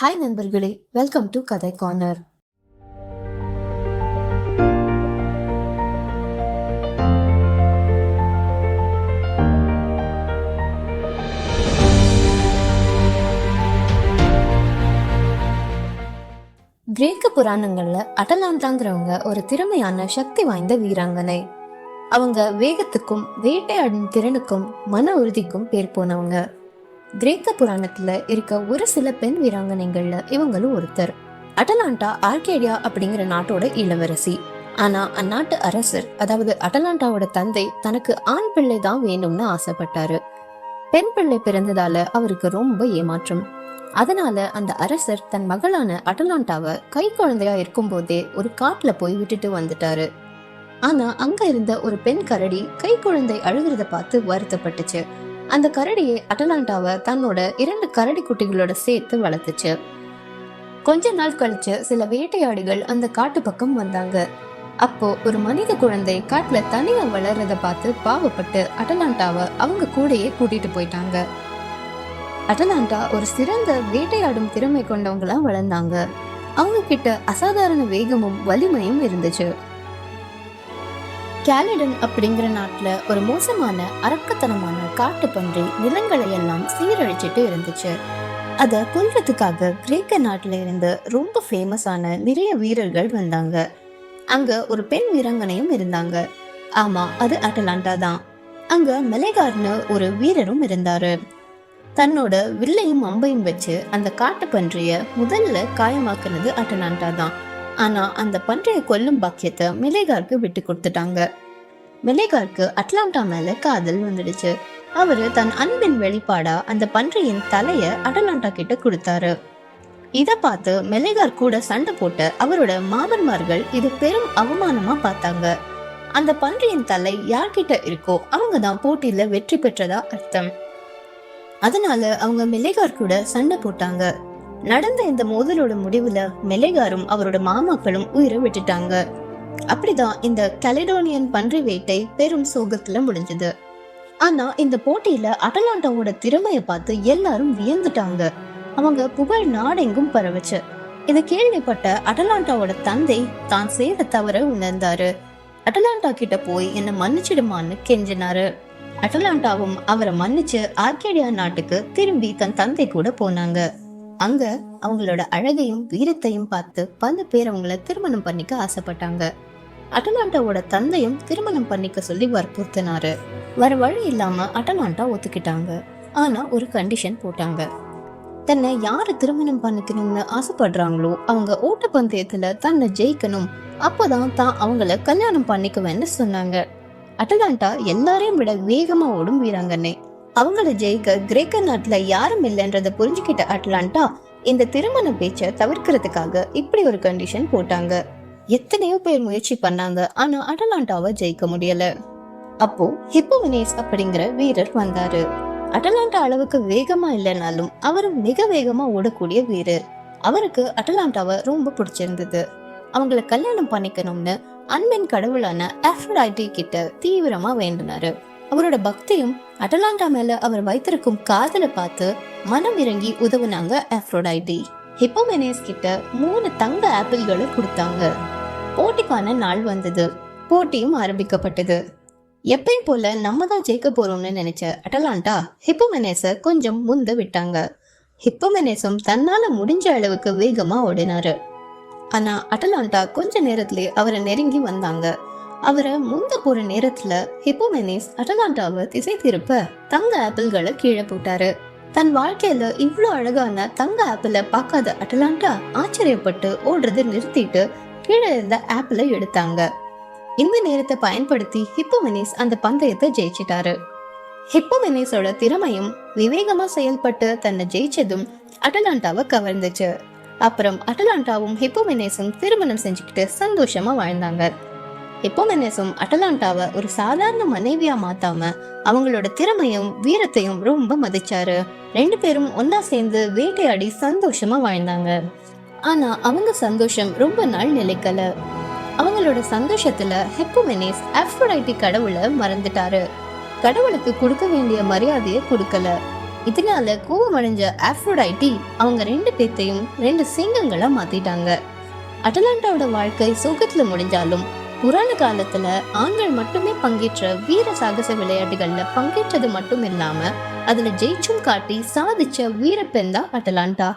Hi நண்பர்களே. Welcome to கதை corner கிரேக்க புராணங்கள்ல அடலாந்தாங்கிறவங்க ஒரு திறமையான சக்தி வாய்ந்த வீராங்கனை. அவங்க வேகத்துக்கும் வேட்டையாடும் திறனுக்கும் மன உறுதிக்கும் பேர் போனவங்க. கிரேக்க புராணத்துல இருக்க ஒரு சில பெண் வீராங்கனைகள்ல இவங்களும் ஒருத்தர். அட்டலாண்டா ஆர்கேடியா அப்படிங்கிற நாட்டோட இளவரசி. ஆனா அந்நாட்டு அரசர் அதாவது அட்டலாண்டாவோட தந்தை தனக்கு ஆண் பிள்ளை தான் வேணும்னு ஆசைப்பட்டாரு. பெண் பிள்ளை பிறந்ததால அவருக்கு ரொம்ப ஏமாற்றம். அதனால அந்த அரசர் தன் மகளான அட்டலாண்டாவை கை குழந்தையா இருக்கும்போதே ஒரு காட்டுல போய் விட்டுட்டு வந்துட்டாரு. ஆனா அங்க இருந்த ஒரு பெண் கரடி கை குழந்தை அழுகிறத பார்த்து வருத்தப்பட்டுச்சு. அந்த கரடியை அட்டலாண்டாவை தன்னோட இரண்டு கரடி குட்டிகளோட சேர்த்து வளர்த்துச்சு. கொஞ்ச நாள் கழிச்சு சில வேட்டையாடிகள் அந்த காட்டு பக்கம் வந்தாங்க. அப்போ ஒரு மனித குழந்தை காட்டுல தனியா வளர்றத பார்த்து பாவப்பட்டு அட்டலாண்டாவை அவங்க கூடயே கூட்டிட்டு போயிட்டாங்க. அட்டலாண்டா ஒரு சிறந்த வேட்டையாடும் திறமை கொண்டவங்களா வளர்ந்தாங்க. அவங்க கிட்ட அசாதாரண வேகமும் வலிமையும் இருந்துச்சு. கேலிடன் அப்படிங்கிற நாட்டில் ஒரு மோசமான அரக்கத்தனமான காட்டுப்பன்றி நிலங்களை எல்லாம் சீரழிச்சிட்டு இருந்துச்சு. அதை கொல்றதுக்காக கிரேக்க நாட்டில் இருந்து ரொம்ப ஃபேமஸான நிறைய வீரர்கள் வந்தாங்க. அங்கே ஒரு பெண் வீராங்கனையும் இருந்தாங்க. ஆமாம் அது அட்டலாண்டா தான். அங்கே மெலேகார்னு ஒரு வீரரும் இருந்தார். தன்னோட வில்லையும் அம்பையும் வச்சு அந்த காட்டு பன்றியை முதல்ல காயமாக்குனது அட்டலாண்டா தான். ஆனால் அந்த பன்றியை கொல்லும் பாக்கியத்தை மிலேகாருக்கு விட்டு கொடுத்துட்டாங்க. மிலேகாருக்கு அட்லாண்டா மேலே காதல் வந்துடுச்சு. அவர் தன் அன்பின் வெளிப்பாடா அந்த பன்றியின் தலையை அடலாண்டா கிட்ட கொடுத்தாரு. இதை பார்த்து மெலேகார் கூட சண்டை போட்ட அவரோட மாமன்மார்கள் இது பெரும் அவமானமா பார்த்தாங்க. அந்த பன்றியின் தலை யார்கிட்ட இருக்கோ அவங்க தான் போட்டியில வெற்றி பெற்றதா அர்த்தம். அதனால அவங்க மெலேகார் கூட சண்டை போட்டாங்க. நடந்த இந்த மோதலோட முடிவுல மெலேகாரும் அவரோட மாமாக்களும் உயிரை விட்டுட்டாங்க. அப்படிதான் இந்த கலிடோனியன் பன்றி வேட்டை பெரும் சோகத்துல முடிஞ்சது. ஆனா இந்த போட்டியில அட்டலாண்டாவோட திறமைய பார்த்து எல்லாரும் வியந்துட்டாங்க. அவங்க புகழ் நாடெங்கும் பரவச்சு. இதை கேள்விப்பட்ட அட்டலாண்டாவோட தந்தை தான் செய்த தவற உணர்ந்தாரு. அட்டலாண்டா கிட்ட போய் என்ன மன்னிச்சிடுமான்னு கெஞ்சினாரு. அட்டலாண்டாவும் அவரை மன்னிச்சு ஆர்கேடியா நாட்டுக்கு திரும்பி தன் தந்தை கூட போனாங்க. அங்க அவங்களோட அழகையும் வீரத்தையும் பார்த்து பல பேர் அவங்கள திருமணம் பண்ணிக்க ஆசைப்பட்டாங்க. அட்டலாண்டாவோட தந்தையும் திருமணம் பண்ணிக்க சொல்லி வற்புறுத்தினாரு. வர வழி இல்லாம அட்டலாண்டா ஒத்துக்கிட்டாங்க. ஆனா ஒரு கண்டிஷன் போட்டாங்க. தன்னை யாரு திருமணம் பண்ணிக்கணும்னு ஆசைப்படுறாங்களோ அவங்க ஓட்டப்பந்தயத்துல தன்னை ஜெயிக்கணும். அப்போதான் தான் அவங்கள கல்யாணம் பண்ணிக்குவேன்னு சொன்னாங்க. அட்டலாண்டா எல்லாரையும் விட வேகமா ஓடும் வீராங்கனை. அவங்கள ஜெயிக்க கிரேக்க நாட்டுல யாரும் இல்லைன்றத புரிஞ்சுக்கிட்ட அட்லாண்டா இந்த திருமண பேச்சை தவிர்க்கிறதுக்காக இப்படி ஒரு கண்டிஷன் போட்டாங்க. எத்தனையோ பேர் முயற்சி பண்ணாங்க ஆனா அடலாண்டாவை ஜெயிக்க முடியல. அப்போ ஹிப்போமினேஸ் அப்படிங்கிற வீரர் வந்தாரு. அட்டலாண்டா அளவுக்கு வேகமா இல்லைனாலும் அவரும் மிக வேகமா ஓடக்கூடிய வீரர். அவருக்கு அட்டலாண்டாவை ரொம்ப பிடிச்சிருந்தது. அவங்கள கல்யாணம் பண்ணிக்கணும்னு அன்பின் கடவுளான ஆஃப்ரோடைட்டி கிட்ட தீவிரமா வேண்டினாரு. அவரோட பக்தியும் அட்டலாண்டா மேல அவர் வைத்திருக்கும் காதலை பார்த்து மனம் இறங்கி உதவுனாங்க ஆஃப்ரோடைட்டி. ஹிப்போமெனேஸ் கிட்ட மூணு தங்க ஆப்பிள்களை கொடுத்தாங்க. போட்டிக்கான நாள் வந்தது. போட்டியும் ஆரம்பிக்கப்பட்டது. எப்பயும் போல நம்ம தான் ஜெயிக்க போறோம்னு நினைச்ச அட்டலாண்டா ஹிப்போமெனேஸ கொஞ்சம் முந்த விட்டாங்க. ஹிப்போமெனேஸும் தன்னால முடிஞ்ச அளவுக்கு வேகமா ஓடினாரு. ஆனா அட்டலாண்டா கொஞ்ச நேரத்திலே அவரை நெருங்கி வந்தாங்க. அவரை முந்த போற நேரத்துல ஹிப்போமெனிஸ் அட்டலாண்டாவை திசை திருப்ப தங்க ஆப்பிள்களை கீழே போட்டாரு. தன் வாழ்க்கையில இவ்வளோ அழகான தங்க ஆப்பிள பார்க்காத அட்டலாண்டா ஆச்சரியப்பட்டு ஓடுறதை நிறுத்திட்டு கீழே இருந்த ஆப்பிளை எடுத்தாங்க. இந்த நேரத்தை பயன்படுத்தி ஹிப்போமெனிஸ் அந்த பந்தயத்தை ஜெயிச்சிட்டாரு. ஹிப்போமெனிஸோட திறமையும் விவேகமா செயல்பட்டு தன்னை ஜெயிச்சதும் அட்டலாண்டாவை கவர்ந்துச்சு. அப்புறம் அட்டலாண்டாவும் ஹிப்போமெனிஸும் திருமணம் செஞ்சுக்கிட்டு சந்தோஷமா வாழ்ந்தாங்க. ஹிப்போமெனேஸும் அட்டலாண்டாவை ஒரு சாதாரண மனைவியா மாத்தாம அவங்களோட திறமையும் வீரத்தையும் ரொம்ப மதிச்சாரு. ரெண்டு பேரும் ஒன்னா சேர்ந்து வேட்டையாடி சந்தோஷமா வாழ்ந்தாங்க. ஆனா அவங்க சந்தோஷம் ரொம்ப நாள் நிலைக்கல. அவங்களோட சந்தோஷத்துல ஹெப்போமெனேஸ் அஃப்ரோடைட்டி கடவுளை மறந்துட்டாரு. கடவுளுக்கு கொடுக்க வேண்டிய மரியாதையை கொடுக்கல. இதனால கோபமடைஞ்ச அஃப்ரோடைட்டி அவங்க ரெண்டு பேர்த்தையும் ரெண்டு சிங்கங்களா மாத்திட்டாங்க. அட்டலாண்டாவோட வாழ்க்கை சோகத்துல முடிஞ்சாலும் புராண காலத்துல ஆண்கள் மட்டுமே பங்கேற்ற வீர சாகச விளையாட்டுகள்ல பங்கேற்றது மட்டும் இல்லாம அதுல ஜெயிச்சும் காட்டி சாதிச்ச வீரப்பெண் தான் அட்டலாண்டா.